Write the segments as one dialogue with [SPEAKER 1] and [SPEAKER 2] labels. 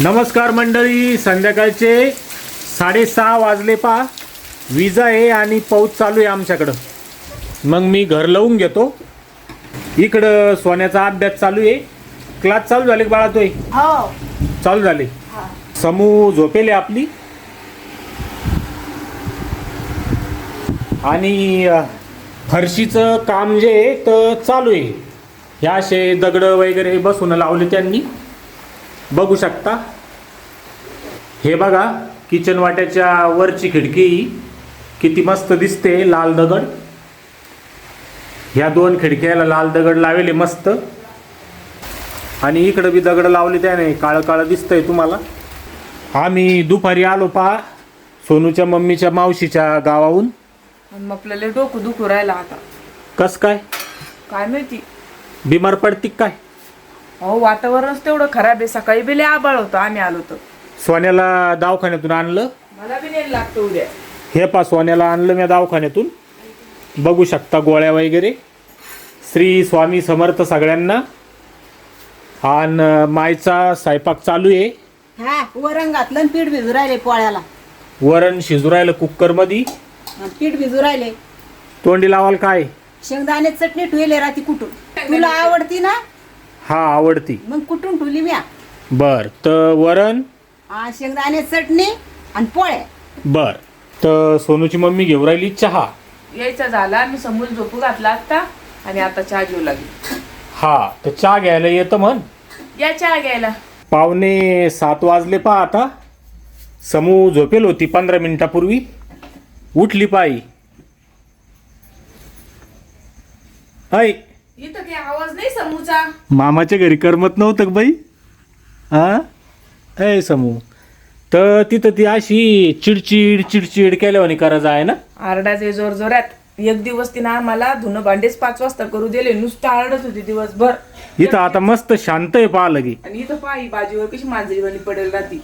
[SPEAKER 1] नमस्कार मंडळी संध्याकाळचे साडेसहा वाजले पा. विजा आहे आणि पाऊस चालू आहे आमच्याकडं. मग मी घर लावून घेतो. इकडं सोन्याचा अभ्यास चालू आहे. क्लास चालू झाले का बाळा तोय
[SPEAKER 2] हो.
[SPEAKER 1] चालू झाले. समूह झोपेले आपली. आणि फरशीचं काम जे आहे तर चालू आहे. ह्या असे दगड वगैरे बसून लावले त्यांनी. बघू शकता. हे बघा किचन वाट्याच्या वरची खिडकी किती मस्त दिसते लाल दगड. ह्या दोन खिडक्याला लाल दगड लावले मस्त. आणि इकडं बी दगड लावले त्याने काळं काळं दिसतंय तुम्हाला. आम्ही दुपारी आलो पहा सोनूच्या मम्मीच्या मावशीच्या गावाहून.
[SPEAKER 2] मग आपल्याला डोकं दुखू राहिला आता.
[SPEAKER 1] कस काय?
[SPEAKER 2] काय माहिती?
[SPEAKER 1] बिमार पडती काय?
[SPEAKER 2] अहो वातावरणच तेवढं खराब आहे. सकाळी बिले आबाळ होतं. आम्ही आलो तर
[SPEAKER 1] सोन्याला दवाखान्यातून आणलं?
[SPEAKER 2] मला बी नाही लागतं उद्या.
[SPEAKER 1] हे पा सोन्याला आणलं मी दवाखान्यातून. बघू शकता गोळ्या वगैरे. श्री स्वामी समर्थ सगळ्यांना. आणि मायचा स्वयंपाक चालू आहे.
[SPEAKER 3] हा वरण घातलं आणि पीठ भिजू राहिले पोळ्याला.
[SPEAKER 1] वरण शिजू राहिलं कुकरमध्ये.
[SPEAKER 3] आणि पीठ भिजू राहिले.
[SPEAKER 1] तोंडी लावाल काय?
[SPEAKER 3] शेंगदाणे चटणी ठुले राहती कुठून? तुला आवडती ना?
[SPEAKER 1] हा आवडती.
[SPEAKER 3] मग कुठून ठुली म्या?
[SPEAKER 1] बर तर वरण?
[SPEAKER 3] हा शेंगदाणे चटणी आणि पोळ्या.
[SPEAKER 1] बर तर सोनूची मम्मी घेऊ राहिली चहा.
[SPEAKER 2] यायचा झाला मी समोर झोपू घातला आता आणि आता चहा घेऊ लागली.
[SPEAKER 1] हा तर चहा घ्यायला येतं म्हण.
[SPEAKER 2] या चहा घ्यायला.
[SPEAKER 1] पावणे सात वाजले पहा आता. समूह झोपेल होती पंधरा मिनिटापूर्वी. उठली पायी. हाय
[SPEAKER 2] इथं काही आवाज नाही समूचा.
[SPEAKER 1] मामाच्या घरी करमत नव्हतं का बाई? हा? ऐ समूह तर तिथं ती अशी चिडचिड चिडचिड केल्यावानी करायचं आहे ना?
[SPEAKER 2] आरडाचे जोर जोरात. एक दिवस तिनं आम्हाला धुणं भांडेच पाच वाजता करू दिले. नुसतं आरडत होती दिवसभर.
[SPEAKER 1] इथं आता मस्त शांत आहे पहा लगी.
[SPEAKER 2] आणि इथं पायी बाजूवर कशी मांजरी बनी पडेल राहती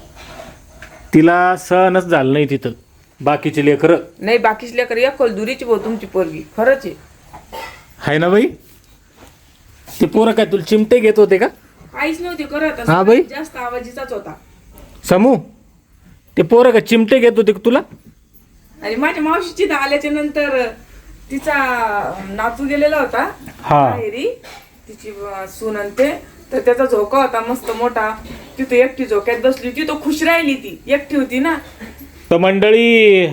[SPEAKER 1] तिला सहनच झालं नाही तिथं. बाकीचे लेकरं.
[SPEAKER 2] नाही बाकीची लेकर एक खोल दुरीची भाऊ तुमची पोरगी. खरंच आहे.
[SPEAKER 1] आहे ना बाई? ते पोरं काय तुला चिमटे घेत होते का?
[SPEAKER 2] काहीच नव्हती करत.
[SPEAKER 1] हा बाई?
[SPEAKER 2] जास्त आवाजीचाच होता.
[SPEAKER 1] समू ते पोरं का चिमटे घेत होते का तुला?
[SPEAKER 2] आणि माझ्या मावशीची इथं आल्याच्यानंतर तिचा नातू गेलेला होता
[SPEAKER 1] हा.
[SPEAKER 2] माहेरी. तिची अं, सून आणि ते. तर त्याचा झोका होता मस्त मोठा. तिथं एकटी झोक्यात बसली होती तो खुश राहिली ती. एकटी होती ना.
[SPEAKER 1] तर मंडळी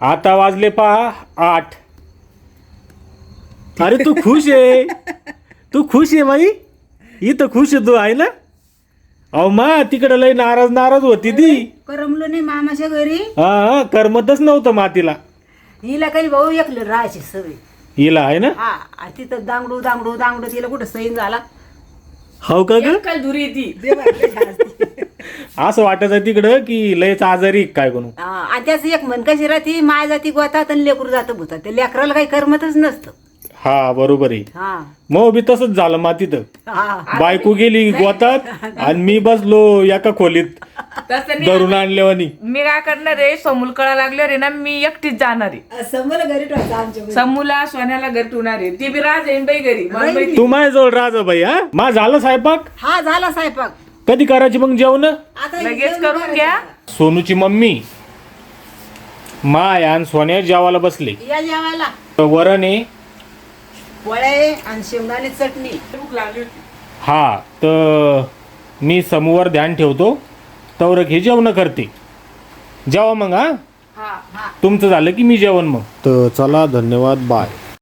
[SPEAKER 1] आता वाजले पहा आठ. अरे तू खुश आहे. तू खुश आहे बाई? इथं खुश आहे तू आहे ना? अहो मा तिकडं लय नाराज नाराज होती ती.
[SPEAKER 3] करमलो नाही मामाच्या घरी.
[SPEAKER 1] हा हा, करमतच नव्हतं मातीला
[SPEAKER 3] हिला काही भाऊ एकलं राहायची सवय.
[SPEAKER 1] हिला आहे ना?
[SPEAKER 3] हा तिथं दांगडू दांगडू दांगडू तिला कुठं सैन झाला?
[SPEAKER 1] हो का ग?
[SPEAKER 2] काल दुरी ती.
[SPEAKER 1] असं वाटत आहे तिकडं की लयच आजारी आहे काय कोण
[SPEAKER 3] हा, आणि त्याचं एक मन कशी राहते माय जाती गोतात आणि लेकरू जातं भूतात. त्या लेकराला काही करमतच नसतं.
[SPEAKER 1] हा बरोबर आहे.
[SPEAKER 3] हा.
[SPEAKER 1] मग बी तसंच झालं मातीत
[SPEAKER 3] हा.
[SPEAKER 1] बायको गेली गोतात आणि मी बसलो एका खोलीत
[SPEAKER 2] तसं नाही
[SPEAKER 1] धरून आणल्यावानी.
[SPEAKER 2] मी काय करणार आहे समूल कळा लागल्यावर आहे ना मी एकटीच जाणार आहे.
[SPEAKER 3] समोर घरी ठेवायचं आमच्या घरी.
[SPEAKER 2] समूला सोन्याला घरी ठेवणार आहे. ती बी राज येईन बाई घरी. मला.
[SPEAKER 1] तू माझ्याजवळ राजा बाई हा? मा झालं स्वयंपाक?
[SPEAKER 3] हा झाला स्वयंपाक.
[SPEAKER 1] कधी करायची मग जेवण?
[SPEAKER 3] आता
[SPEAKER 2] लगेच करून घ्या.
[SPEAKER 1] सोनूची मम्मी माय आणि सोन्या जेवायला बसले.
[SPEAKER 3] या जेवायला.
[SPEAKER 1] वरण आहे
[SPEAKER 3] आहे आणि शेंगदाणे चटणी.
[SPEAKER 2] भूक लागली होती.
[SPEAKER 1] हा तर मी समूवर ध्यान ठेवतो. तवरक हे जेवण करते. जेवा मग हा
[SPEAKER 2] हा.
[SPEAKER 1] तुमचं झालं की मी जेवण मग? तर चला धन्यवाद बाय.